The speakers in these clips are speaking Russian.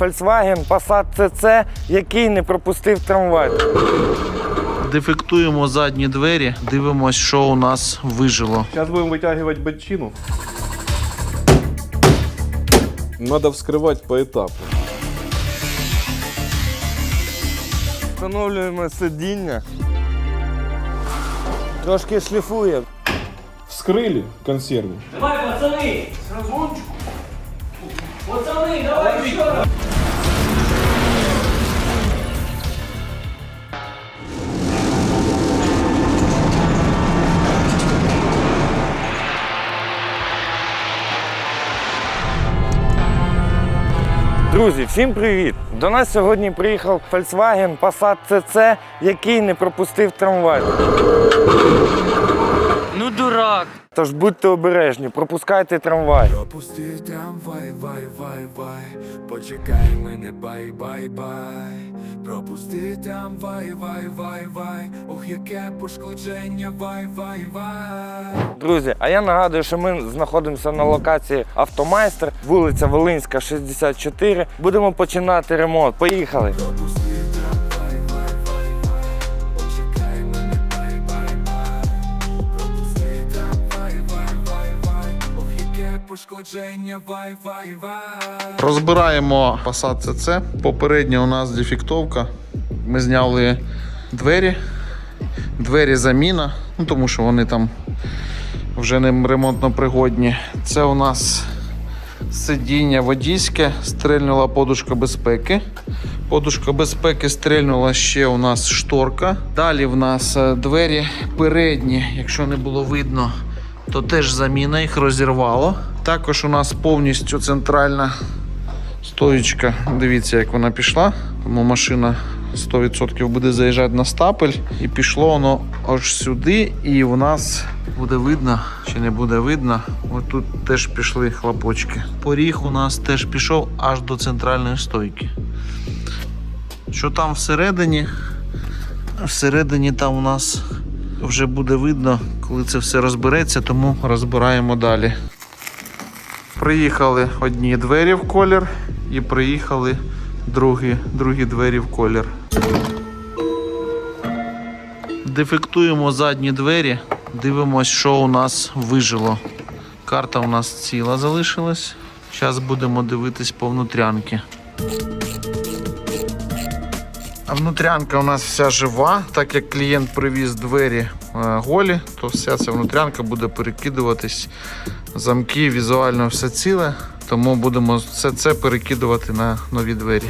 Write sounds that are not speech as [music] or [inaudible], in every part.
Volkswagen Passat CC, який не пропустив трамвай. Дефектуємо задні двері, дивимось, що у нас вижило. Сейчас будем вытягивать бочину. Надо вскрывать по этапу. Встановлюємо сидіння. Трошки шліфує. Вскрыли консерву. Давай, пацаны! Разгончику! Пацаны, давай еще раз! Друзі, всім привіт! До нас сьогодні приїхав Volkswagen Passat CC, який не пропустив трамвай. Ну дурак! Тож будьте обережні, пропускайте трамвай. Пропусти трамвай, вай, вай, вай, почекай мене, бай, бай, бай. Пропусти трамвай, вай, вай, вай, ох, яке пошкодження, вай, вай, вай. Друзі, а я нагадую, що ми знаходимося на локації Автомайстер, вулиця Волинська, 64. Будемо починати ремонт. Поїхали! Пропусти пошкодження, вай, вай, вай. Розбираємо Passat CC. Попередня у нас дефектовка. Ми зняли двері. Двері заміна, ну, тому що вони там вже не ремонтно пригодні. Це у нас сидіння водійське, стрельнула подушка безпеки. Подушка безпеки стрельнула ще у нас шторка. Далі в нас е, двері передні, якщо не було видно, то теж заміна їх розірвало. Також у нас повністю центральна стоїчка. Дивіться, як вона пішла. Тому машина 100% буде заїжджати на стапель. І пішло воно аж сюди. І в нас буде видно чи не буде видно. Ось тут теж пішли хлопочки. Поріг у нас теж пішов аж до центральної стойки. Що там всередині? Всередині там у нас вже буде видно, коли це все розбереться, тому розбираємо далі. Приїхали одні двері в колір і приїхали другі, другі двері в колір. Дефектуємо задні двері, дивимось, що у нас вижило. Карта у нас ціла залишилась. Зараз будемо дивитись по внутрянки. Внутрянка у нас вся жива, так як клієнт привіз двері е, голі, то вся ця внутрянка буде перекидуватись. Замки візуально все ціле, тому будемо все це перекидувати на нові двері.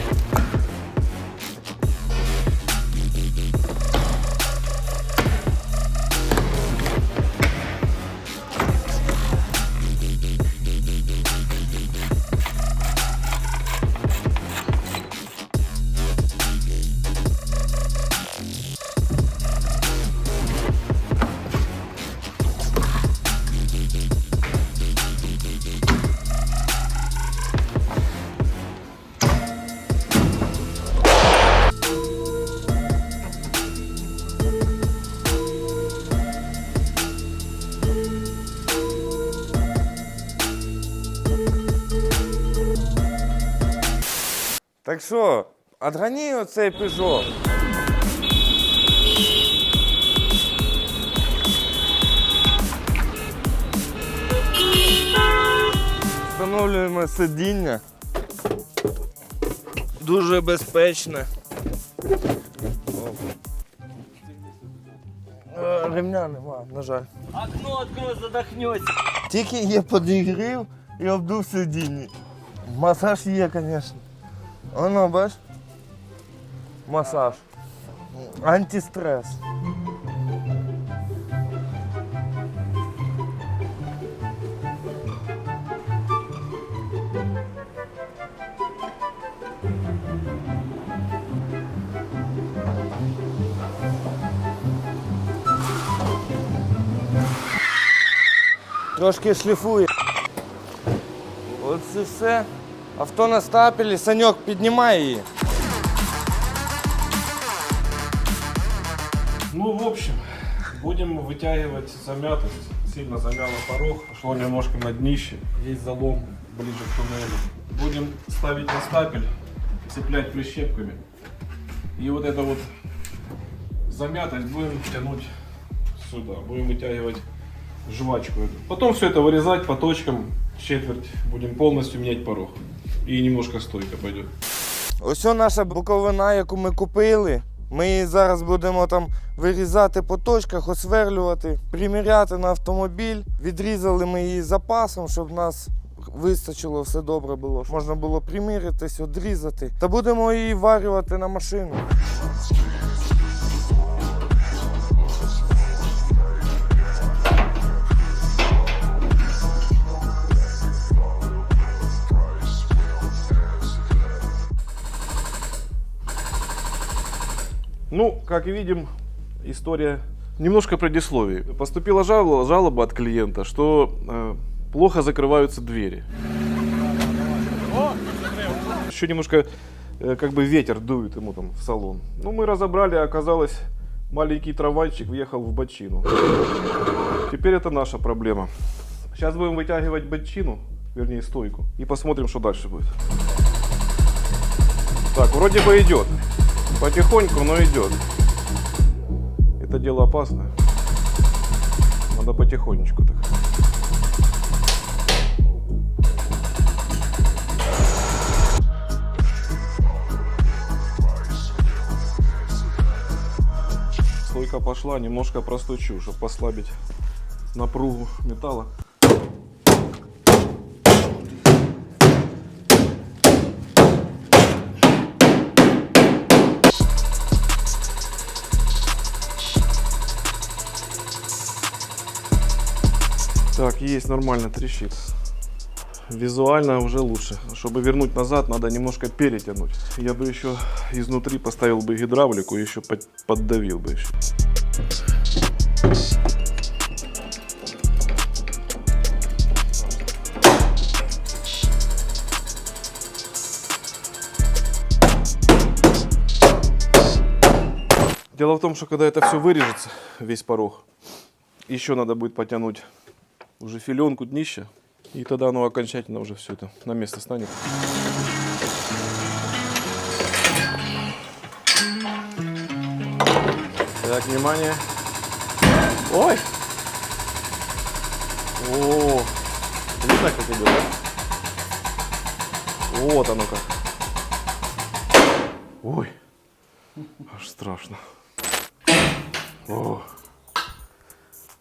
Так що, отгані оцей піжо. Встановлюємо сидіння. Дуже безпечне. Е, Ремня нема, на жаль. Окно открой, задохнется! Тільки є підігрів і обдув сидіння. Масаж є, звісно. Воно, бач? Масаж. Антистрес. Трошки шліфує. Оце все. Авто на стапелі, Саньок піднімає її. Ну, в общем, будем вытягивать замятость. Сильно замяло порог, шло немножко на днище. Есть залом ближе к туннелю. Будем ставить на стапель цеплять прищепками. И вот это вот замятость будем тянуть сюда. Будем вытягивать жвачку. эту. Потом все это вырезать по точкам. Четверть. Будем полностью менять порог. И немножко стойка пойде. Ось наша боковина, яку ми купили. Ми її зараз будемо там вирізати по точках, осверлювати, приміряти на автомобіль. Відрізали ми її запасом, щоб нас вистачило, все добре було. Можна було приміритись, одрізати. Та будемо її варювати на машину. Ну, как видим, история немножко предисловий. Поступила жалоба, жалоба от клиента, что э, плохо закрываются двери. Еще немножко э, как бы ветер дует ему там в салон. Ну, мы разобрали, а оказалось, маленький трамвайчик въехал в бочину. Теперь это наша проблема. Сейчас будем вытягивать бочину, вернее стойку, и посмотрим, что дальше будет. Так, вроде бы идет. Потихоньку, но идет. Это дело опасное. Надо потихонечку так. Стойка пошла, немножко простучу, чтобы послабить напругу металла. Так, есть нормально трещит. Визуально уже лучше. Чтобы вернуть назад, надо немножко перетянуть. Я бы еще изнутри поставил бы гидравлику еще под- поддавил бы еще. Дело в том, что когда это все вырежется, весь порог, еще надо будет потянуть уже филенку днища, и тогда оно окончательно уже все это на место станет. Так, внимание. Ой! О, видно, как идет, да? Вот оно как. Ой, аж страшно. О.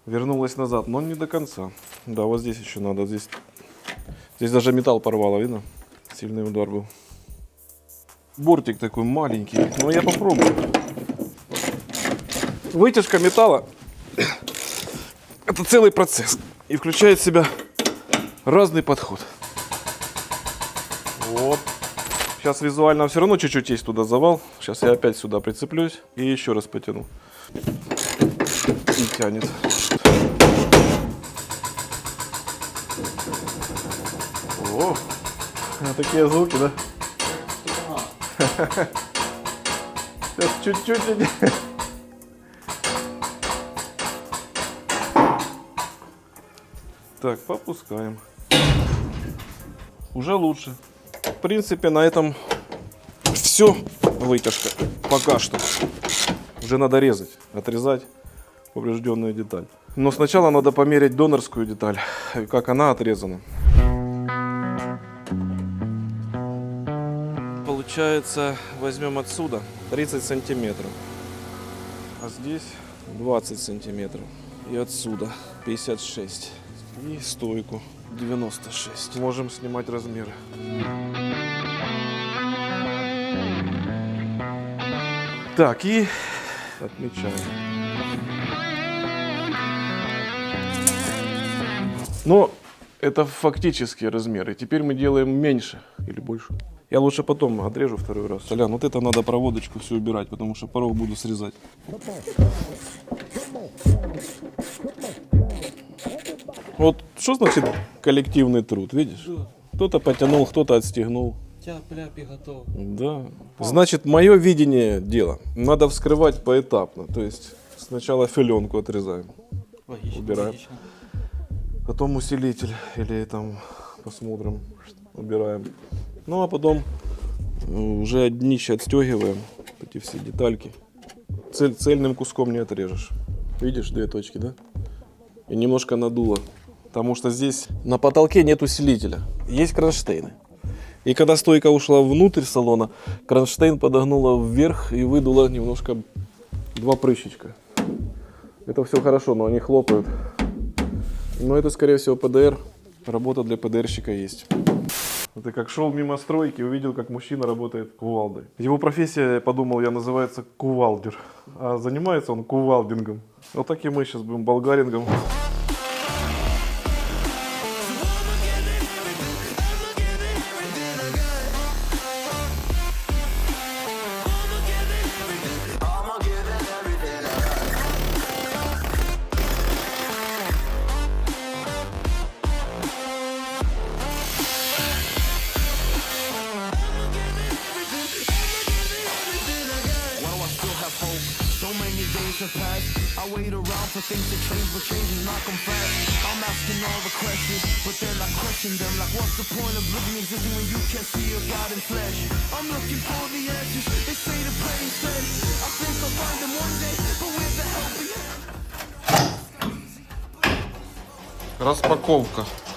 Вернулась назад, но не до конца. Да, вот здесь еще надо. Здесь, здесь даже металл порвало, видно? Сильный удар был. Бортик такой маленький. Но я попробую. Вытяжка металла – это целый процесс. И включает в себя разный подход. Вот. Сейчас визуально все равно чуть-чуть есть туда завал. Сейчас я опять сюда прицеплюсь и еще раз потяну. И тянет. О, такие звуки, да? [laughs] Сейчас чуть-чуть. Так, попускаем. Уже лучше. В принципе, на этом все вытяжка. Пока что. Уже надо резать, отрезать поврежденную деталь. Но сначала надо померить донорскую деталь, как она отрезана. Получается, возьмем отсюда 30 сантиметров. А здесь 20 сантиметров. И отсюда 56. И стойку 96. Можем снимать размеры. Так, и отмечаем. Но это фактические размеры. Теперь мы делаем меньше или больше. Я лучше потом отрежу второй раз. Толян, вот это надо проводочку все убирать, потому что порог буду срезать. Вот что значит коллективный труд, видишь? Кто-то потянул, кто-то отстегнул. Да. Значит, мое видение дела. Надо вскрывать поэтапно. То есть сначала филенку отрезаем, Логично. Убираем. логично. Потом усилитель или там посмотрим, убираем. Ну а потом Уже днище отстегиваем, эти все детальки. Цель, цельным куском не отрежешь. Видишь, две точки, да? И немножко надуло. Потому что здесь на потолке нет усилителя. Есть кронштейны. И когда стойка ушла внутрь салона, кронштейн подогнула вверх и выдуло немножко два прыщичка. Это все хорошо, но они хлопают. Но это, скорее всего, ПДР. Работа для ПДРщика есть. Ты как шел мимо стройки, увидел, как мужчина работает кувалдой. Его профессия, подумал, я называется кувалдер. А занимается он кувалдингом. Вот так и мы сейчас будем болгарингом. Question them. Like, what's the point of living existing when you can't see your God in flesh? I'm looking for the answers. They say to pray instead. I think I'll find them one day, but with the helping hand. Розпаковка.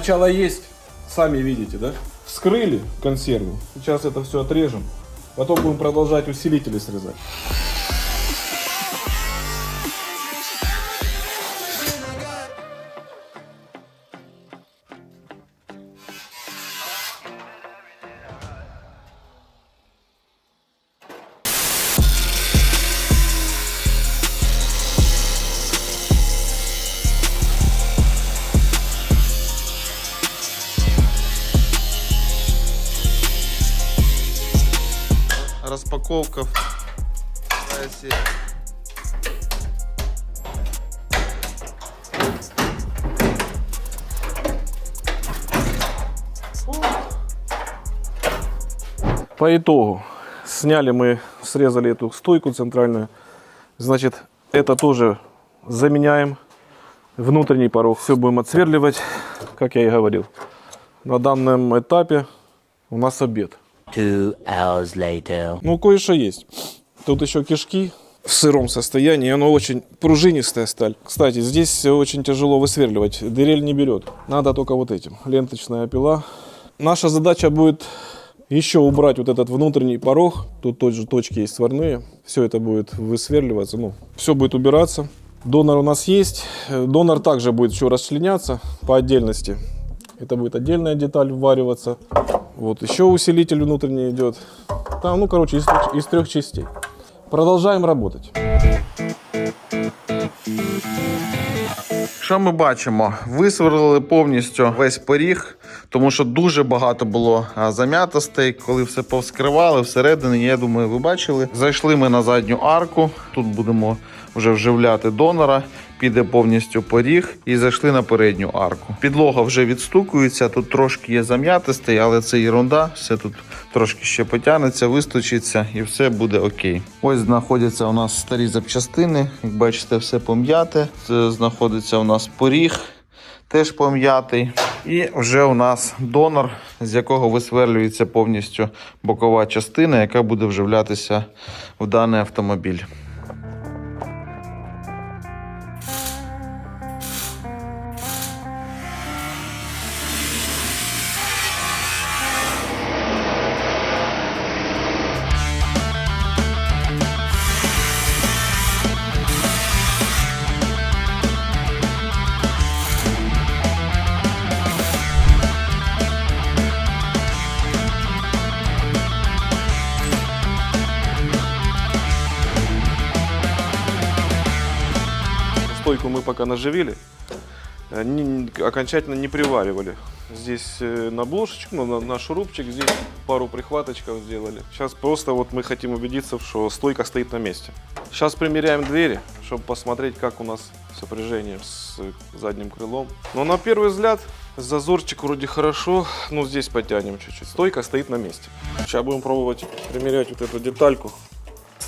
Начало есть, сами видите, да? Вскрыли консерву. Сейчас это все отрежем. Потом будем продолжать усилители срезать. Версії. По итогу сняли мы, срезали эту стойку центральную. Значит, это тоже заменяем. Внутренний порог все будем отсверливать, как я и говорил. На данном этапе у нас обед. Two hours later. Ну, кое-что есть. Тут еще кишки в сыром состоянии, оно очень пружинистая сталь. Кстати, здесь очень тяжело высверливать, дырель не берет. Надо только вот этим, ленточная пила. Наша задача будет еще убрать вот этот внутренний порог. Тут тоже точки есть сварные. Все это будет высверливаться, ну, все будет убираться. Донор у нас есть. Донор также будет еще расчленяться по отдельности. Это будет отдельная деталь ввариваться. Вот еще усилитель внутренний идет. Там, ну, короче, из, из трех частей. Продолжаем работать. Що ми бачимо? Висверлили повністю весь поріг, тому що дуже багато було зам'ятостей. Коли все повскривали всередині, я думаю, ви бачили. Зайшли ми на задню арку. Тут будемо вже вживляти донора. Піде повністю поріг і зайшли на передню арку. Підлога вже відстукується. Тут трошки є зам'ятостей, але це ерунда. Все тут трошки ще потягнеться, висточиться і все буде окей. Ось знаходяться у нас старі запчастини. Як бачите, все пом'яте. Це знаходиться у нас поріг, теж пом'ятий. І вже у нас донор, з якого висверлюється повністю бокова частина, яка буде вживлятися в даний автомобіль. Пока наживили. э, не- окончательно не приваривали. Здесь э, на блошечку, ну, на, на шурупчик, здесь пару прихваточков сделали. Сейчас просто вот мы хотим убедиться, что стойка стоит на месте. Сейчас примеряем двери, чтобы посмотреть, как у нас сопряжение с э, задним крылом. Но на первый взгляд зазорчик вроде хорошо, но здесь потянем чуть-чуть. Стойка стоит на месте. Сейчас будем пробовать примерять вот эту детальку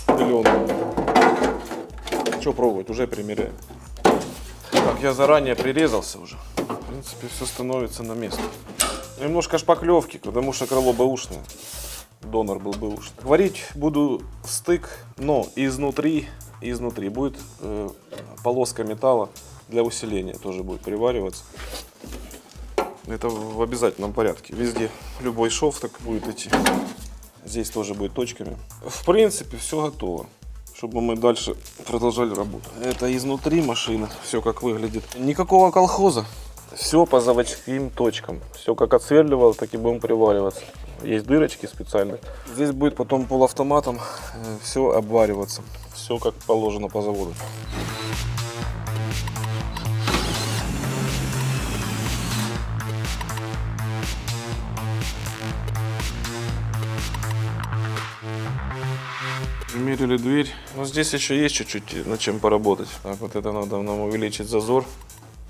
пеленую. Что пробовать, уже примеряем. Так, я заранее прирезался уже. В принципе, все становится на место. Немножко шпаклевки, потому что крыло бэушное. Донор был бэушный. Варить буду стык, но изнутри, изнутри будет э, полоска металла для усиления тоже будет привариваться. Это в обязательном порядке. Везде любой шов так будет идти. Здесь тоже будет точками. В принципе, все готово чтобы мы дальше продолжали работу. Это изнутри машины, все как выглядит. Никакого колхоза. Все по заводским точкам. Все как отсверливало, так и будем привариваться. Есть дырочки специальные. Здесь будет потом полуавтоматом все обвариваться. Все как положено по заводу. Примерили дверь. Но здесь еще есть чуть-чуть над чем поработать. Так, вот это надо нам увеличить зазор.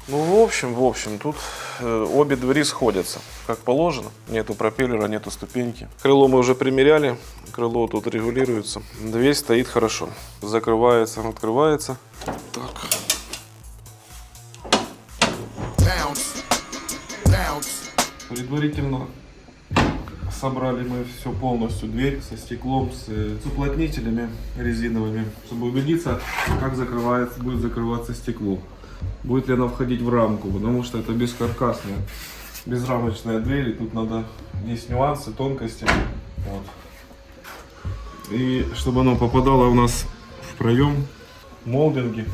Ну, в общем, в общем, тут э, обе двери сходятся, как положено. Нету пропеллера, нету ступеньки. Крыло мы уже примеряли. Крыло тут регулируется. Дверь стоит хорошо. Закрывается, открывается. Так. Предварительно собрали мы все полностью, дверь со стеклом, с, э, с уплотнителями резиновыми, чтобы убедиться, как закрывается, будет закрываться стекло. Будет ли она входить в рамку, потому что это бескаркасная, безрамочная дверь, и тут надо, есть нюансы, тонкости. Вот. И чтобы оно попадало у нас в проем, молдинги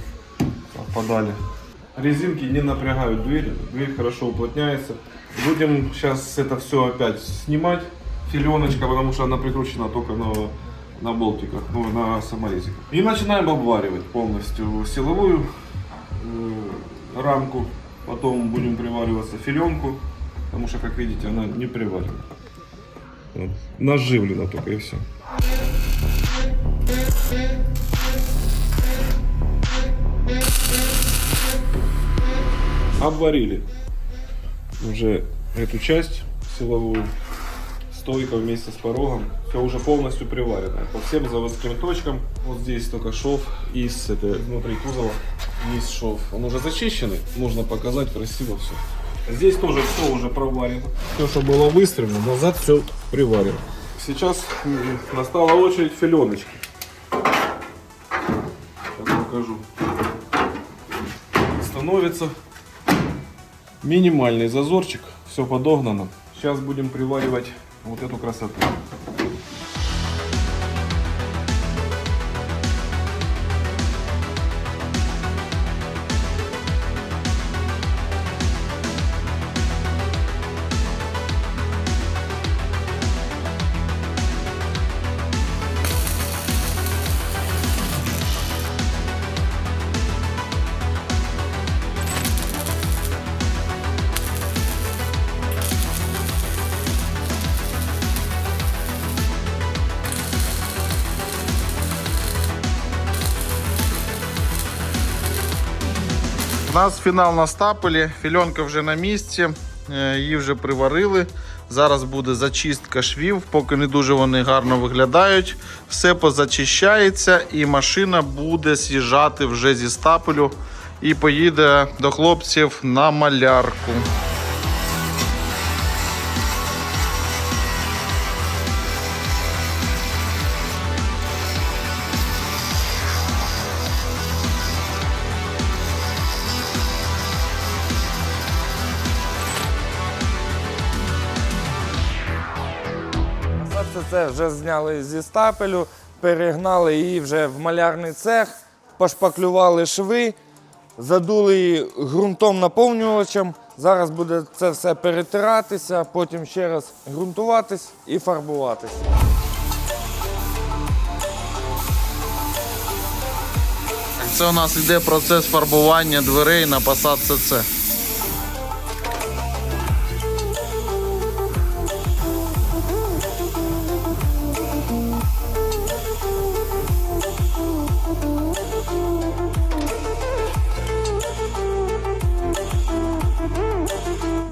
совпадали. Резинки не напрягают дверь, дверь хорошо уплотняется. Будем сейчас это все опять снимать. Филеночка, потому что она прикручена только на, на болтиках, ну, на саморезиках. И начинаем обваривать полностью силовую э, рамку. Потом будем привариваться филенку, потому что, как видите, она не приварена. Наживлена только и все. обварили уже эту часть силовую, стойка вместе с порогом, все уже полностью приварено по всем заводским точкам. Вот здесь только шов из это, внутри кузова, есть шов. Он уже зачищенный, нужно показать красиво все. Здесь тоже все уже проварено. Все, что было выстроено, назад все приварено. Сейчас настала очередь филеночки. Сейчас покажу. Становится минимальный зазорчик, все подогнано. Сейчас будем приваривать вот эту красоту. Нас фінал на стапелі, фільонка вже на місці, е, її вже приварили. Зараз буде зачистка швів, поки не дуже вони гарно виглядають. Все позачищається і машина буде з'їжджати вже зі стапелю і поїде до хлопців на малярку. Все це вже зняли зі стапелю, перегнали її вже в малярний цех, пошпаклювали шви, задули її ґрунтом наповнювачем. Зараз буде це все перетиратися, потім ще раз ґрунтуватись і фарбуватись. Це у нас йде процес фарбування дверей на Passat CC.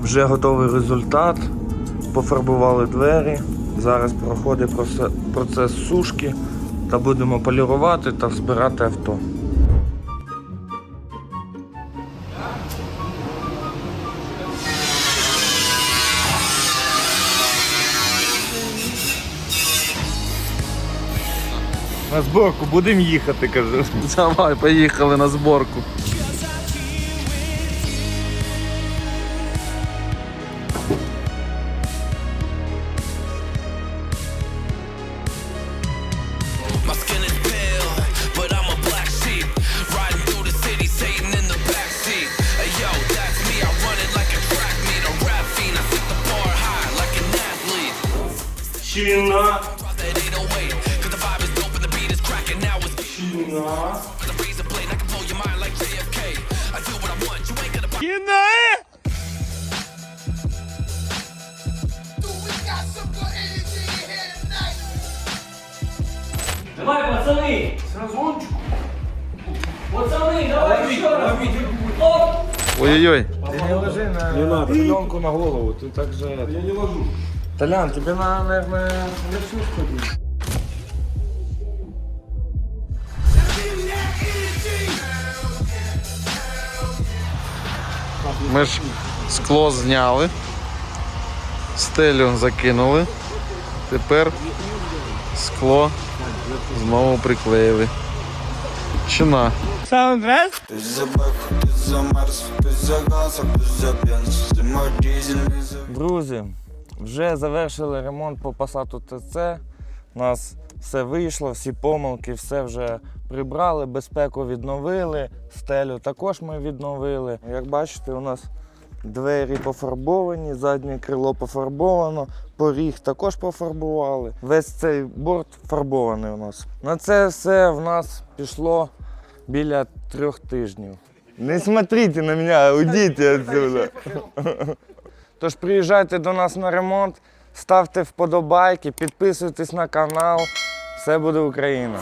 Вже готовий результат. Пофарбували двері. Зараз проходить процес сушки та будемо полірувати та збирати авто. На зборку будемо їхати, кажу. Давай, поїхали на зборку. You ain't gonna. Давай, пацаны! Сразончик! Пацаны, давай еще раз! Оп! Ой-ой-ой. Ты не ложи на не надо. пленку на голову, ты так же... Я не ложу. Толян, тебе надо, наверное, в лесу сходить. Ми ж скло зняли, стелю закинули. Тепер скло знову приклеїли. Чина. Друзі, вже завершили ремонт по Passat ТЦ. У нас все вийшло, всі помилки, все вже прибрали, безпеку відновили, стелю також ми відновили. Як бачите, у нас двері пофарбовані, заднє крило пофарбовано, поріг також пофарбували. Весь цей борт фарбований у нас. На це все в нас пішло біля трьох тижнів. Не смотрите на мене, уйдіть отсюда. Тож приїжджайте до нас на ремонт, ставте вподобайки, підписуйтесь на канал. Все буде Україна.